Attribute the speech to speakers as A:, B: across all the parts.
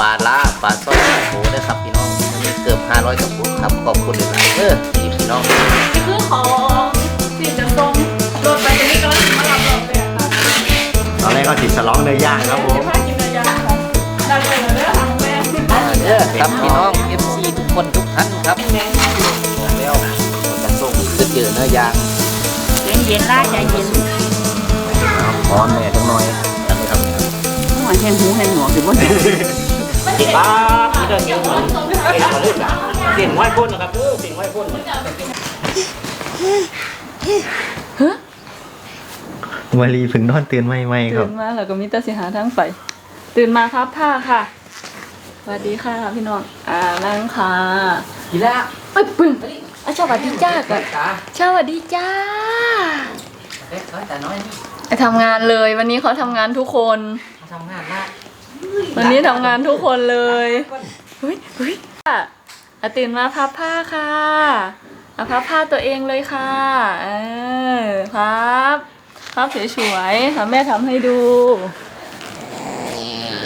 A: ปลาล่าปลาสร้อยปลาโขด้วยครับพี่น้องวันนี้เกือบ500กระปุกครับขอบคุณหลายๆเด้อที่พี่น้อง
B: นี่คือของที่จะส่งรถไปตรงนี้ก็แล้วมารับเราไปอะค่ะ
C: ตอนแรกก็ติดฉลองเนื้อย่างครับผม
B: เดี๋ยวพากินระยะค่ะดันเลยเหรอเด้อทางแม่
A: มาเด้อครับพี่น้อง FC ทุกคนทุกท่านครับแล้วจะส่งขึ้นเยอะเนื้อย่าง
D: เย็นเย็นล่าใจเย็น
C: พร้อมแม่จังหน่อยครับ
D: หัวแห้งหูแห้งหัวคือว่า
C: ป้าพี่เดินเยอะเหมือนเก่งมาเล่นเก่งไหวพ่นนะครับเออเก่งไหวพ่นมารีพึงนอนตื่นไม่ไม่ครั
B: ตื่
C: บ
B: นมาแล้วก็มีแต่สิหาทางไป ตื่นมาครับผ้าค่ะสวัสดีค่ะพี่น้องอ่านั่งค่ะ
A: กีฬา
B: เอ้ยปึ้งอะสวัสดีจ้าก่อน
A: ตา
B: สวัสดีจ้า
A: เล็กน้อยแต่น้อยนี่
B: ไปทำงานเลยวันนี้เขาทำงานทุกคน
A: มาทำงานละ
B: วันนี้ทำงานทุกคนเลยเฮ้ยเฮ้ยอะอะตื่นมาพับผ้าค่ะอะพับผ้าตัวเองเลยค่ะเออพับพับสวยๆค่ะแม่ทำให้ดู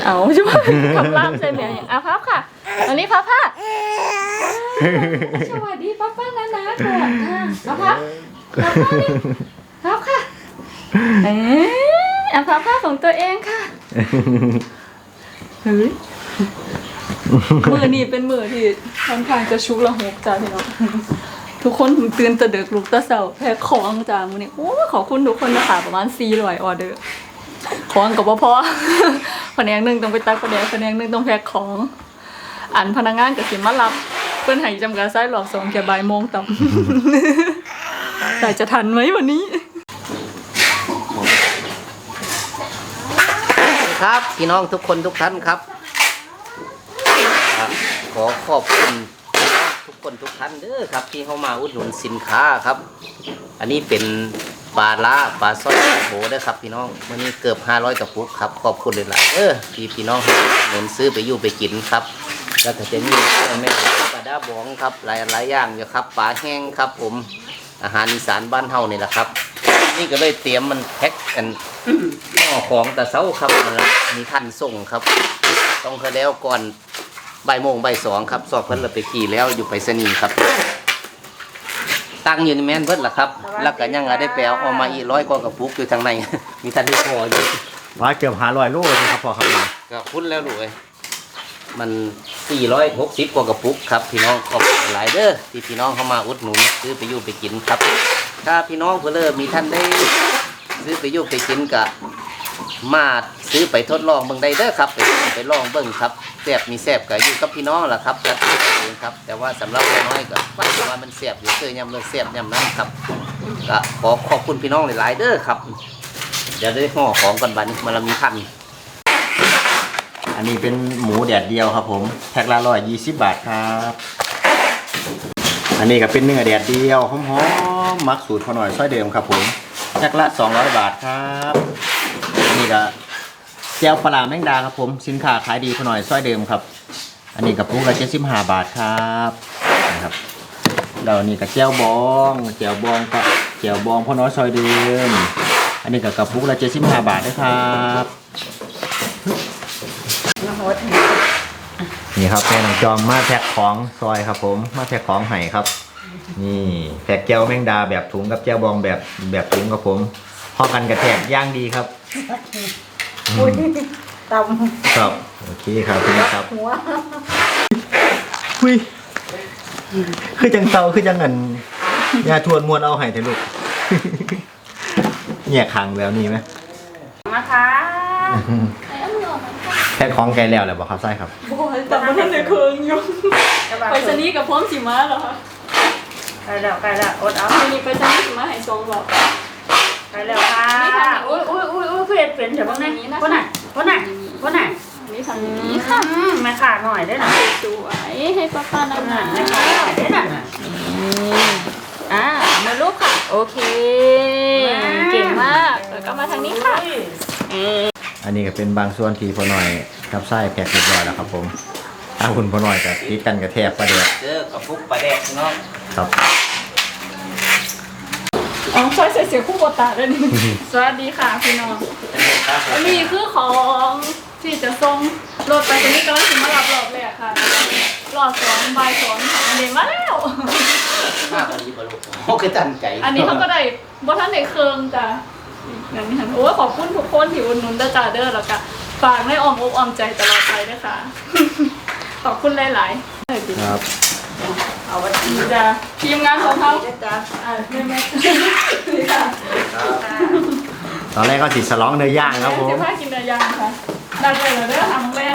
B: เอาช่วยทำล่ามใส่เหนียวอย่างอะพับค่ะวันนี้พับผ้าสวัสดีป้าป้านานาก่อนค่ะเอาพับพับผ้าดิพับค่ะเอ๊ะอะพับผ้าของตัวเองค่ะ เฮ้ยมือนี่เป็นมือที่ค่อนข้างจะชุกละหกจ้าพี่น้องทุกคนตื่นแตะเดึกลุกตะเสาแพ็คของจ้ามือนี้โอ้ขอบคุณทุกคนนะคะประมาณ4ี่ร้อยออเดอร์ของกับพ่อแผนกหนึ่งต้องไปตักแผนกแผนกหนึ่งต้องแพ็คของ อันพนักงานกับสิมารับเพื่อนให้จำการไส้หลอกสองแค่บ่ายโมงต่ำแต่จะทันไหมวันนี้
A: ครับพี่น้องทุกคนทุกท่านครับ ขอขอบคุณทุกคนทุกท่านเด้อครับ ที่เข้ามาอุดหนุนสินค้าครับ อันนี้เป็นปลาล่าปลาสร้อยปลาโขด้ครับ พี่น้องวันนี้เกือบ500กระปุกครับขอบคุณหลายเออที่พี่น้องหนุนซื้อไปอยู่ไปกินครับ แล้วก็จะมีแม่ปลาด้าบองครับหลายหลายอย่างอยู่ครับปลาแห้งครับ ผมอาหารอีสานบ้านเฮานี่แหละครับ นี่ก็เลยเตรียมมันแพ็คกันห่อของแต่เช้าครับมันละมีท่านส่งครับ ต้องเคยแล้วก่อนบ่ายโมงบ่ายสองครับสอบเพิ่นเราไปกี่แล้วอยู่ไปสนีย์ครับ ตั้งอยู่ในแม่นเพิ่นล่ะครับ แล้วก็ยังได้แปลเอามาอีกร้อยกว่ากระปุกอยู่ทางใน มีท่านที่พออยู่
C: ว่าเกือบหาลอยโลเลยครับพ่อครับมา
A: ก็พุ่นแล้วลูกเอ้ยมัน460กว่ากระปุกครับพี่น้องขอบคุณหลายเด้อที่พี่น้องเข้ามาอุดหนุนซื้อไปอยู่ไปกินครับ ถ้าพี่น้องเพื่อเริ่มมีท่านได้ซื้อไปยู่ไปกินกะมาซื้อไปทดลองเบิ่งได้เด้อครับ ไปไปลองเบิ่งครับแซบมีแซบก็อยู่กับพี่น้องล่ะครับจัดเองครับ แต่ว่าสำหรับน้อยก็ว่าว่ามันแซบอยู่เคยยำเลยแซบยำนั้นครับก็ขอขอบคุณพี่น้องหลายๆเด้อครับเดี๋ยวได้ห่อของกันบันมันละมีพัน
C: อันนี้เป็นหมูแดดเดียวครับผมแพ็คละร้อยยี่สิบบาทครับ อันนี้ก็เป็นเนื้อแดดเดียวหอมๆมักสูตรพอหน่อยซอยเดิมครับผมแพ็คละสองร้อยบาทครับอันนี้ก็แจวปลาแมงดาครับผมสินค้าขายดีพอหน่อยซอยเดิมครับ อันนี้กับปุกละเจ็ดสิบห้าบาทครับนะครับแล้วอันนี้กับแจวบองแจวบองก็แจวบองพอน้อยซอยเดิมอันนี้กับกระปุกละเจ็ดสิบห้าบาทนะครับ นี่ครับแม่น้องจอมมาแพ็คของซอยครับ ผมมาแพ็คของไห้ครับ นี่แพ็คแก้วแมงดาแบบถุงกับแก้วบองแบบแบบถุงครับผมพอกันกระแทกย่างดีครับ
D: อุ้ยต
C: ครับโอเคครับพี่ครับำ
D: หัว
C: หุยคือจังเตาคือจังเงินยาทวนมวนเอาไห้เถอะลูกเนี่ยขังแบบนี้ไหม
D: มาค่ะ
C: แพ็คของไกลแล้วแหละบอกครับไส้ครับ
B: โอ้ยแต่มันทันในเคืองอยู่ไปสนีย์กับพร้อมสิมาเหรอคะ
D: ไปแล้วไปแล้วอดเอา
B: วันนี้ไปสนีย์สิมาให้สองบอก
D: ไปแล้วค่ะอุ้ยอุ้ยอุ้ยอุ้ยเพื่อนเป็นเดี๋ยวบ้างนะคนไหนคนไหนคนไหน
B: นี่ทางนี้ค่ะ
D: อืมมาขาหน่อยได้หน่อย
B: สวยให้ป้าป้านา
D: นั่
B: นาน
D: มาขาหน่อยได้หน่อย
B: อ่ามาลูกค่ะ โอเค เก่งมาก แล้วก็มาทางนี้ค่ะ
C: อันนี้ก็เป็นบางส่วนที่พอหน่อยครับไส้แพ็คเรียบร้อยแล้วครับผมถ้าคุณพอหน่อยกับติดกันกระแทกประเดี๋ยว
A: เด้อกระปุกปลาแดกพี่น้อง
C: ครับ
B: อ๋อใช่ใส่เสียงคู่บตาด้วยนี่สวัสดีค่ะพี่น้องอันนี้คือของที่จะส่งรถไปตอนนี้กำลังถึงมารับรอบแรกค่ะรอบสองบ่ายสองค่ะอันนี้มาแล้ว
A: ห้าวันนี้บรรลุโอ้คือตั้งใจ
B: อันนี้เขาก็ได้บ่ท่านได้เคืองจ้ะ อย่างนี้ค่ะโอ้ยขอบคุณทุกคนที่อุดหนุนเด้อจ้าเด้อแล้วก็ฝากให้ออมอกออมใจตลอดไปด้วยค่ะ ขอบคุณหลายๆเออดี
C: ครับ
B: เอาวันนี้จ้ะทีมงานของเขาอ่าแม่แม่นี่ค่ะ
C: ตอนแรกก็สิสลองเนื้อย่างครับผม
B: เดี๋ยวพากินเนื้อย่างค่ะดันไปเลยเด้อทำแม่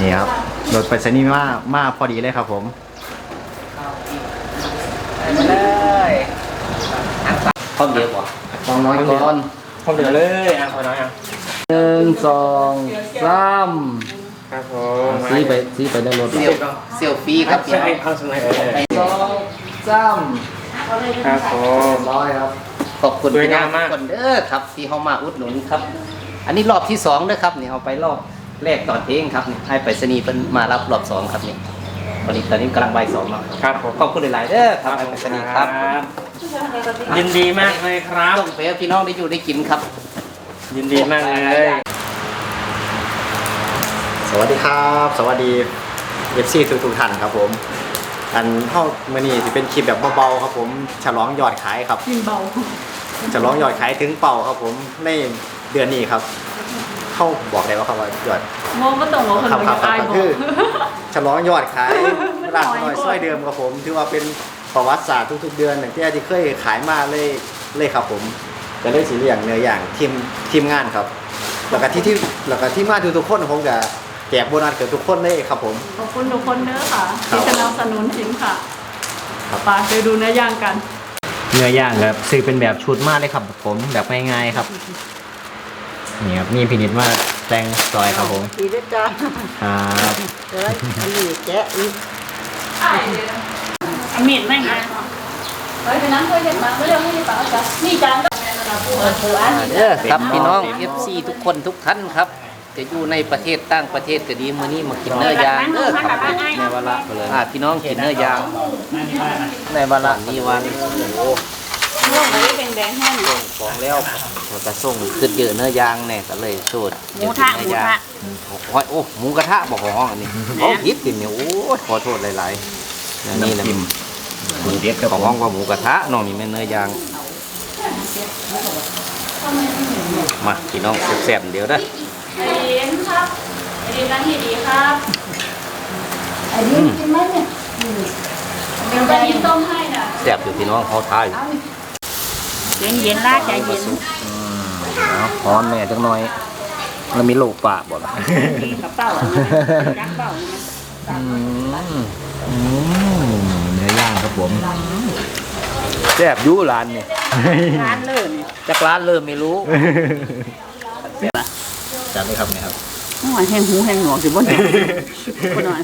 C: นี่ครับรถไปรษณีย์มามาพอดีเลยครับผม
A: ไปเลย พร้อมเดียวป่ะฟองน้อยก่อน
E: ผมเหลือเลยอะขอน้อยอะ
A: หนึ่งสองสาม
E: ครับผม
A: ซีไปซีไปในรถเซลเซลฟี่ครับพี่
E: ใช่
A: น้อง
E: เอาสมัยเออ
A: สองสาม
E: ครับผม
A: ร้อยครับขอบคุณ
E: สวย
A: พี่น้อง
E: งามมาก
A: ทุกคนเด้อครับ ที่เขามาอุดหนุนครับ อันนี้รอบที่สองเด้อครับนี่เขาไปรอบแรกตอนเที่ยงครับนี่ให้ไปรษณีย์เป็นมารับรอบสองครับนี่ตอนนี้ตอนนี้กำลังใบายสองแล้ว
E: ครับผม
A: ขอบคุณหลายๆเด้อครับให้ไปรษณีย์ครับ
E: ยินดีมากเลยครับ
A: ต้องไปให้พี่น้องได้อยู่ได้กินครับ
E: ยินดีมากเลย
C: สวัสดีครับ สวัสดีเอฟซีทุกทุกๆท่านครับผม อันเข้ามื่อนี้จะเป็นคลิปแบบเบาๆครับผมฉลองยอดขายครับ
B: กินเบา
C: ฉลองยอดขายถึงเป่าครับผมในเดือนนี้ครับ เข้าบอกได้ว่าคำว่ายอด
B: มองก็ต้องมองคน
C: ครับครับ
B: ตาย
C: ครับ
B: บอก
C: คือฉลองยอดขายร้านหน่อยซ้อยเดิมครับผมถือว่าเป็น ประวัติศาสตร์ทุก ๆ เดือนอย่างที่อาจจะเคยขายมาเลยเลยครับผมจะได้สีเหลืองเนื้ออย่างทีมทีมงานครับแล้วก็ที่ที่แล้วก็ที่มาทุกๆคนผมจะแจกโบนัสเกือบทุกคนเลยครับผม
B: ขอบคุณทุกคนเด้อค่ะ
C: ครั
B: ที่
C: บ
B: สนับสนุนสินค่ะ
C: ครับ
B: ไปไปดูเนื้อย่างกัน
C: เนื้อย่างครับซื้อเป็นแบบชุดมากเลยครับผมแบบง่ายๆครับนี่ครับนี่พินิจว่าแตงซอยครับผม
F: ดีด้วยจ้า
C: ครับ
F: เดี๋ยวอันนี้แกะอีก
D: เอามีดไหมคะ
B: เฮ้ยไปนั่งเคยเห็นมาไม่เร็วไม่ได้ป่าจ้ะนี่จานก็
A: เด้อครับพี่น้อง FC ทุกคนทุกท่านครับ จะอยู่ในประเทศต่างประเทศก็ดีมื้อนี้มากินเนื้อย่างเด้อครับในวาระพาพี่น้องกินเนื้อย่างในวาระนี้วันโอ้
B: ม่วงอะไรแดงๆแห้ง
A: ส่งของแล้วมันก็ส่งขึ้นเยอะเนื้อย่างแน่ก็เลยโชด
D: หมูทะหมูทะ
A: โอ้ยโอ้หมูกระทะบอกของห้องอันนี้เขาผิดกินเนี่ยโอ้ยขอโทษหลายๆ อย่างนี้นะของห้องว่าหมูกระทะน้องนี่แม่นเนื้อย่าง มาพี่น้องแซ่บๆเดี๋ยวเด้อ
B: ไอ้เย็นครับไอ้เย็นนั่งที่ดีครับ
F: อันนี้กินไหมเนี่ย
B: เดี๋ยวไปยินต้มให้น่ะ
A: แซ่บอยู่พี่น้องเขาทาย
D: เย็นเย็นๆล่าใจเย็น
A: เอาพร้อนแม่จังหน่อยแล้วมีโลกปากบ่ล่ะ
D: มีกระเป๋าจักเป๋า
C: เนื้อย่างครับ ผม
A: แซ่บอยู่ร้านนี่
D: ร้านเลยนี่
A: จากร้านเริ่มไม่รู้
C: จัดเลยครับเนี่ยครับ
D: หัวแห้งหูแห้งหนวกสิบ่หนวกบ่หน่อย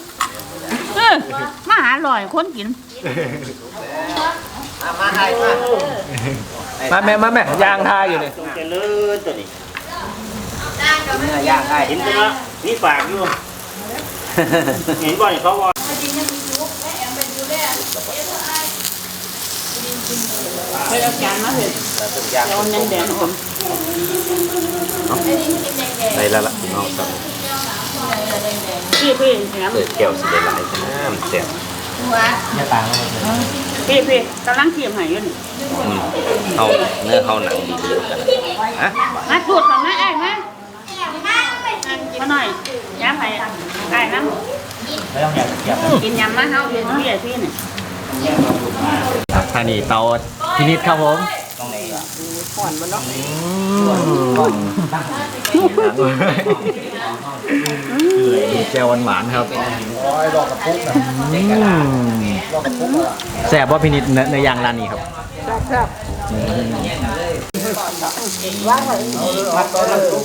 D: เออมาหาอร่อยคนกิน
A: มาให้มา
E: มาแม่มาแม่ยางทาอยู่เนี่ย
C: เจริญตัวนี้
A: เนื้อย่างให้
E: เห็นตัวนี่ฝากอยู่เห็นบ่อยเขาว่า
D: เฮ้ยเอาจานมาเถอะ
A: ย่าง
D: เอาแดงๆผม
A: ได้แล้วล่ะพี่น้องครับ
D: พี่พี่แหนม
A: เปิดแก้วสิได้หลายน้ำแซ่บ
D: พี่พี่กำลังเทียมให้อยู่นี่
A: เอาเนื้อเอาหนังดีกันฮะ
D: มาตูดของแม่ไอ้ไหมมาหน่อยย้ำให้ไอ้น้ำกินยำมาเฮาเพียนเพี่ไอ้พี่เนี่ย
C: ครับท่านี่เตาพินิจครับผมแจ่วหวานๆครับแซ่บว่าพินิจเนื้อย่างร้านนี้ครับ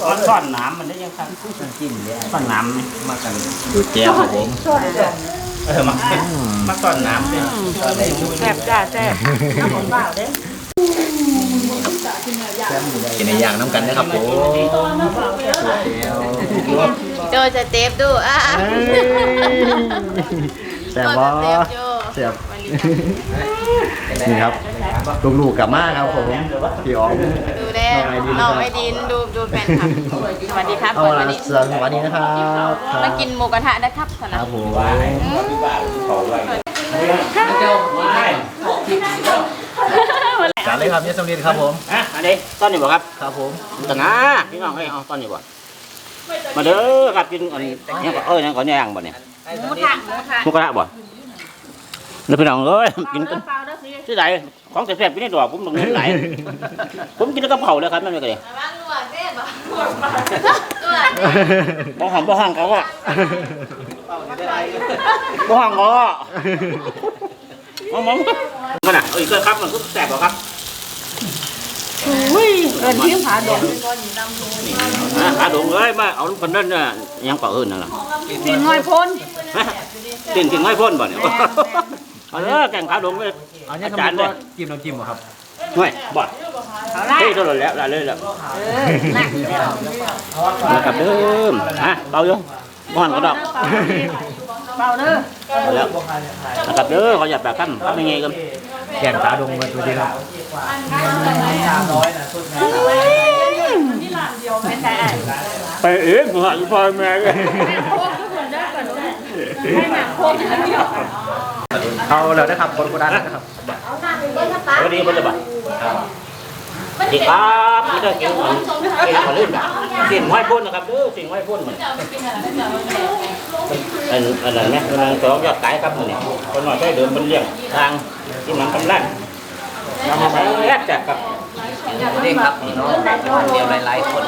E: มันซ่อนน้ำมันได้ยังครับจิ้มเนี่ยซ่อนน้ำไหมมากัน
C: ดูแจ่วครับผม
E: เออมามาซ่อนน้ำเลย
D: แซ่บจ้าแซ่บน้ำผมเปล่าเด้
C: กินในอย่างน้ำกันนะครับผม
F: โจจะเตฟดูอะ
C: แซ่บบ่
F: โจจะเตฟโจ
C: แซ่บ
F: วันนี้
C: นี่ครับลูกๆกลับมาครับผมพี่อ๋อม
D: ดู แล
C: น้
D: น้
C: อ
D: องง
C: ไอ
D: ไอ
C: ดิ
D: ดิ
C: น
D: นดูดูแฟนคลับสวัสดีครับ
C: เอา
D: ก่อน
C: ละ
D: วันนี้
C: สวัสดีนะครับค
D: มากินหมูกระทะนะครับส
C: ค
D: นะ
C: รับผมจัดเลยครับเนี่ยสมเด็จครับผม
E: อะอันนี้ต้นนี่บ่ครับ
C: ครับผม
E: ตะนาพี่น้องเอ้ยเอาต้นนี่บ่มาเด้อครับกินอันนี้ยังก็เอ้ยยังก็ย่างบ่เนี่ย
D: หมูทะหมูทะ
E: หมุกกระทะบ่แล้วพี่น้องเอ้ยกินกัน
D: เปล่าเด้อสิ
E: ที่ไหน ของแซ่บๆกินได้ดอกผมต้องเน้นหลายผมกินแล้วกับเผาเลยครับนั่นไม่ก็เลยบ่ห้องบ่ห้องเขาว่าบ่ห้องเขาว่ามองมองมันน่ะเอ้ยเคยครับมันก็แซ่บบ่ครับ
D: เดินทิ้งผาดง
E: อะอาดงเอ้ยมาเอาลูกคนนั้นน่ะยังเป่าอื่นนั่นล่ะ
D: กินง่อยพ้น
E: กินกินไม่พ่นบ่เนี่ย เอาเด้อแกงขาดงเลย
C: อันนี้
E: อา
C: สม
E: จา
C: เด็
E: ร
C: จ
E: ย์เล
C: ก็
E: ย
C: จิ้มน้ำจิ้มเหรอครับ
E: ห่วยบ่
D: เอาละ
E: เฮ้ยโดนแล้วละเลยแล้ว
D: เออน่ะ
E: นะครับเดิมฮะเบาอยู่บ่หันก็ดอก
D: เปล่าเด้อ
E: เอาแล้วนะครับเด้อเขาอยากแบบกันทำยังไงกัน
C: แกงขาดงมาตัวนี้ครับ
D: ไม่ใช่
E: ไปเองหัวอีพ่อแม่กัน
D: ให้หนักโคกอย่างเดียว
C: เอาแล้วนะครับคนโบราณนะครับ
E: สวัสดีคนจะบัดดีครับนี่ก็กินกินขอลื่นสิ่งห้อยพ่นนะครับเด้อสิ่งห้อยพ่นมันอันอันนั้นเนี่ยกำลังสองยอดขายครับมันเนี่ยคนหน่อยได้เดิมมันเลี้ยงทางที่มันกำลังทำมาแรกจากกับ
A: นี่ครับพี่น้องคนเดียวหลายๆคน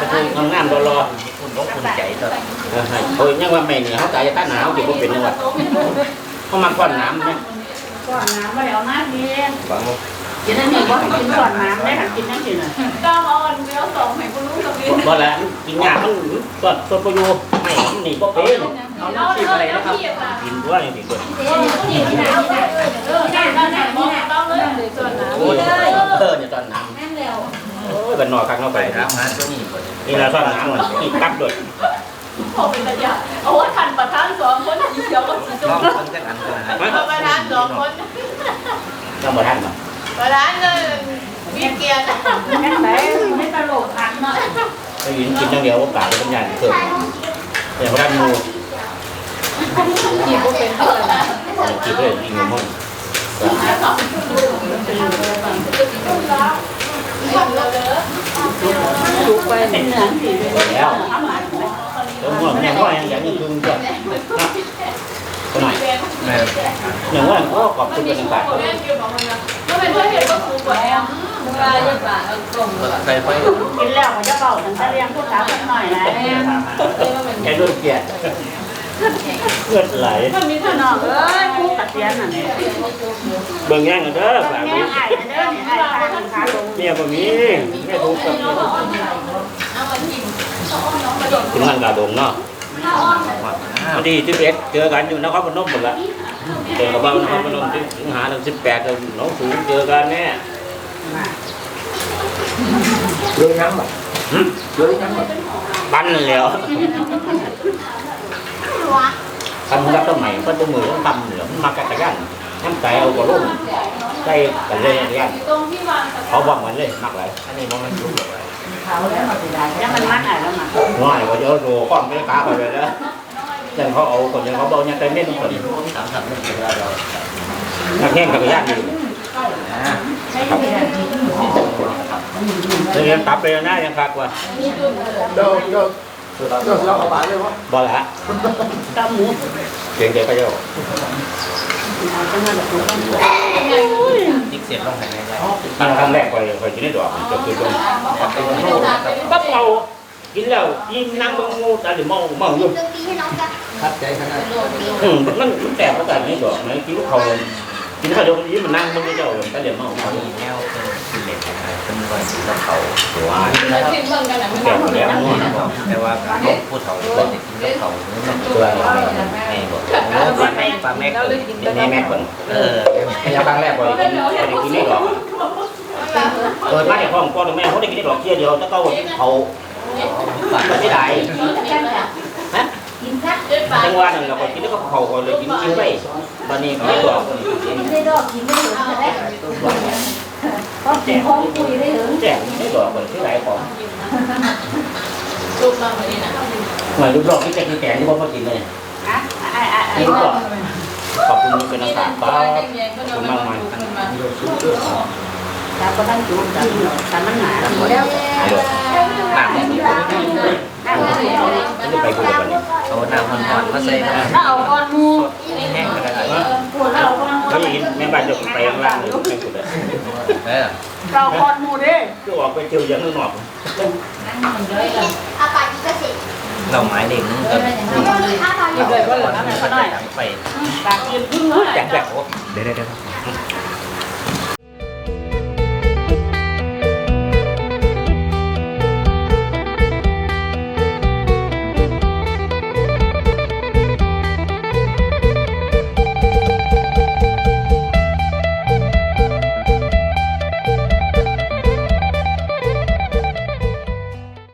E: กระทูทำงานรอรอ
A: คุณนกคุณใจตัว
E: โอ้ยยังว่าแม่เนี่ยเขาตายจะต้านหนาวที่ผมเป็นจังหวัดเขามาก้อนน้ำไหม
D: ก่อนน้ำไม่เอาน้ำเย็น
A: บาง
D: กินอันนี้ว่ากินก่อนน้ำได้ค่ะกินนั่นกินอะ
E: บ่แล้วกินยามันสดสดประโยชน์ไม่มันหนีบ่เป็น
C: เอาน้ำจิ้มอะไรนะครับ
E: กินด้วยนี่ด้วย
A: โอ้ยเออเนี่ยตอนน้
E: โอ้ยบันนอกคักนอกำไป
A: ไป
E: ครับ
A: น้ำมาตัวนี้ หมด
E: นี่ละซ่อนน้ำมันกินตับด้วย
B: โอ้เป็นระยะโอ้ทันประทานสองคนสีเขียวกับสี
A: ลองคนจะกันกันนะ
B: ประทานสองคน
E: ต้องมาท่านมา
B: ประทานเลยวิเกียร์
D: แม่ไหนไม่ตลกทันเนาะ
E: ไปยินกินอย่างเดียวก็ปากเป็นอย่างเกิดอย่างร้านมู
B: กี่โมเป็นเท่าไหร่
E: กินเลยกินเงินมัน
D: ถูกไปเป็นเหนืองสิ
E: แล้วแล้วมันอย่างว่าอย่างอย่างนี้คือจะนะคนไหน
A: แม่
E: อย่างว่าก็ขอบคุณเป็นต่าง
B: ก็เป็นเพื่อนเห็นว่าครูกว่าแอมเวลาจะป่าเอากล่อง
A: ใส่ไฟ
D: กินแล้วมันจะเบาถึงจะเลี้ยงพวกสาวสักหน่อยนะ
E: แค่ด้วยเกียรติ เลือดไหล
D: ก็มีข้างนอกเอ้ยคู่กัดเสียนน่ะ
E: เบิ่งแย่งกันเด้อฝาก
D: แง่ไอ้เด้อนี่ไอ้ขาลงขาลง
E: เมียบ่มีแม่ทุกข์กับถึงมันกาดงเนาะพอดีที่เอ็ดเจอกันอยู่นครพนมหมดละเจอกับบ้านนครพนมที่สิงหาถึงสิบแปดน้องสูงเจอกันแน่
A: เรื่องน้ำแบบเรื่องน้ำแบบ
E: ปั้นแล้ว ทำรับต้นใหม่ก็ตัวมือต้องทำเหลือมันมากัดกันน้ำใจเอากระลุ่มใส่กันเลยกัน
B: ตรงที่วาง
E: เขาบอกมันเลยมักหลย
A: อันนี้มันมันรู้แบบ
D: แล้วมันมัดอะแล้วมา
E: น้อยกว่าเยอะโลก้อนไม่ได้กาไปเลยนะยังเขาเอาคนยังเขาเบายังเต็มเม็ดคน
A: สามสามหนึ่งเวลาเรา
E: นักแข่งกับญาติอยู่เรียนตับไปแล้วนะยังคักว่า
C: เดี๋ยวเดี๋ยว เดี๋ยวเราเอาบาเลยวะ
E: บอละ
D: ตาหมู
E: เก่งเด็กก็เยอะ
A: ติ๊กเสียบลงไปในใจ
E: ครั้งแรกไปไปกินได้ดอกจะคือตรง
A: เป็นโน่นะครับ
E: ปั๊บเรากินแล้วยิ่งนั่งมึงงูตาหรือมองมองอยู่
A: ทับใจขนาด
E: อืมมันมันแตกประการนี้ดอกนะกินลูกเขากินข้าวเดียวยิ่งมันนั่งมึงไม่เจ้าตาเหลี่ยมมอง
A: เขามีแนวเป็นกิเลสอะไรเป็นรอยสีเขาตัว
B: ที่เพิ่งกันนะ
E: แก่แล้วนู่น
A: แต่ว่าการพูดเขาควรจะกินกับเขาเนี่ยมันตัวแม่บอกโอ้ปลาแม่ปลาแม่เกิด
E: แม่แม่คน
A: เออ
E: พยาครั้งแรกเลยกินกินไม่ดอกเกิดมาจากห้องพ่อแม่เขาได้กินได้ดอกเที่ยเดียวแล้วก็เขา
A: ปลา
E: ไม่ได้
B: กินซักเด็ดปลา
E: จังหวะหนึ่งเราก็กินแล้วก็เขาก็เลยกินกินไปตอนนี้เขาตัวคนกิน
F: ไม่ได้ดอกกินไม่ถึงแต่ก็กินของคุยได้ถึง
E: แจกไม่ตัวคนที่ไหนของ
B: ลูกเราไม่ได้นะ
E: เหมือนลูกดอกที่แจกที่แจกที่พ่อกินเลย
D: อะไอ้ไอ้
E: นี่ลูกดอกขอบคุณเป็นอาสาป้าขอบคุณมากมาย
F: แล้วก็ตั้งจุดกันแต่มันหนา
A: แล้วน้ำ
E: จะไปกูกันนี่
A: เอาน้ำอ่อนๆมาใส่น้ำ
D: ถ้าเอาก้อนมู
A: แห้งก็ได้
D: ปวดถ้าเอาก้อน มู
E: เขายินแม่บ้านจะไปข้างล่างเลยไม่กูเลย
A: เออ
D: เราก้อนมูเด้
E: ก็ออกไปเที่ยวยังข้างนอก
A: เราหมายเลขนึงก็
B: หยิบเลยว่าเหลือน้ำไหนก็หน่อย
A: ไป
D: การกินพึ่งเลย
E: แจกแจก
A: เดี๋ยวเดี๋ยว